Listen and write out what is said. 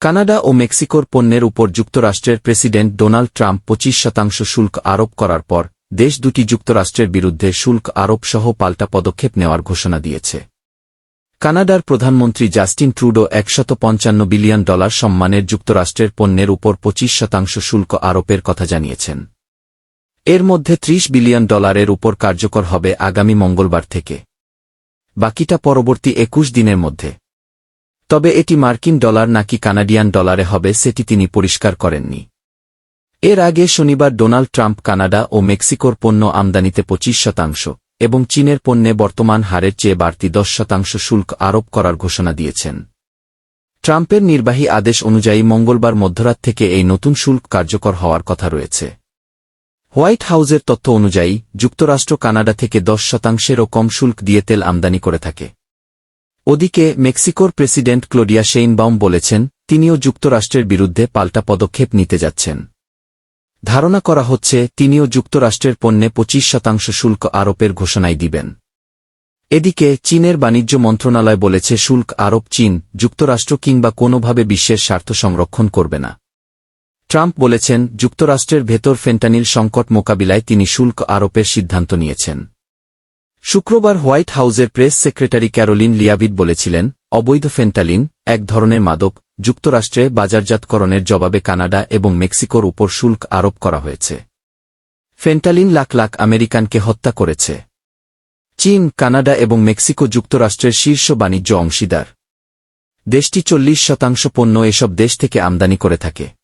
Canada ও মেক্সিকোর পণ্যের উপর যুক্তরাষ্ট্রের প্রেসিডেন্ট ডোনাল্ড ট্রাম্প পঁচিশ শতাংশ শুল্ক আরোপ করার পর, দেশ দুটি যুক্তরাষ্ট্রের বিরুদ্ধে শুল্ক আরোপ সহ পাল্টা পদক্ষেপ নেওয়ার ঘোষণা দিয়েছে। কানাডার প্রধানমন্ত্রী জাস্টিন ট্রুডো একশত পঞ্চান্ন বিলিয়ন ডলার সম্মানের যুক্তরাষ্ট্রের পণ্যের উপর পঁচিশ শতাংশ শুল্ক আরোপের কথা জানিয়েছেন। এর মধ্যে ত্রিশ বিলিয়ন ডলারের উপর কার্যকর হবে আগামী মঙ্গলবার থেকে। বাকিটা পরবর্তী একুশ দিনের মধ্যে। তবে এটি মার্কিন ডলার নাকি কানাডিয়ান ডলারে হবে সেটি তিনি পরিষ্কার করেননি। এর আগে শনিবার ডোনাল্ড ট্রাম্প কানাডা ও মেক্সিকোর পণ্য আমদানিতে পঁচিশ শতাংশ এবং চীনের পণ্যে বর্তমান হারের চেয়ে বাড়তি দশ শতাংশ শুল্ক আরোপ করার ঘোষণা দিয়েছেন। ট্রাম্পের নির্বাহী আদেশ অনুযায়ী মঙ্গলবার মধ্যরাত থেকে এই নতুন শুল্ক কার্যকর হওয়ার কথা রয়েছে। হোয়াইট হাউজের তথ্য অনুযায়ী, যুক্তরাষ্ট্র কানাডা থেকে দশ শতাংশেরও কম শুল্ক দিয়ে তেল আমদানি করে থাকে। ওদিকে মেক্সিকোর প্রেসিডেন্ট ক্লোডিয়া শেইনবাউম বলেছেন, তিনিও যুক্তরাষ্ট্রের বিরুদ্ধে পাল্টা পদক্ষেপ নিতে যাচ্ছেন। ধারণা করা হচ্ছে, তিনিও যুক্তরাষ্ট্রের পণ্যে পঁচিশ শতাংশ শুল্ক আরোপের ঘোষণাই দিবেন। এদিকে, চীনের বাণিজ্য মন্ত্রণালয় বলেছে, শুল্ক আরোপ চীন, যুক্তরাষ্ট্র কিংবা কোনোভাবে বিশ্বের স্বার্থ সংরক্ষণ করবে না। ট্রাম্প বলেছেন, যুক্তরাষ্ট্রের ভেতর ফেন্টানিল সংকট মোকাবিলায় তিনি শুল্ক আরোপের সিদ্ধান্ত নিয়েছেন। শুক্রবার হোয়াইট হাউজের প্রেস সেক্রেটারি ক্যারোলিন লিয়াভিড বলেছিলেন, অবৈধ ফেন্টালিন, এক ধরনের মাদক, যুক্তরাষ্ট্রে বাজারজাতকরণের জবাবে কানাডা এবং মেক্সিকোর উপর শুল্ক আরোপ করা হয়েছে। ফেন্টালিন লাখ লাখ আমেরিকানকে হত্যা করেছে। চীন, কানাডা এবং মেক্সিকো যুক্তরাষ্ট্রের শীর্ষ বাণিজ্য অংশীদার। দেশটি চল্লিশ শতাংশ পণ্য এসব দেশ থেকে আমদানি করে থাকে।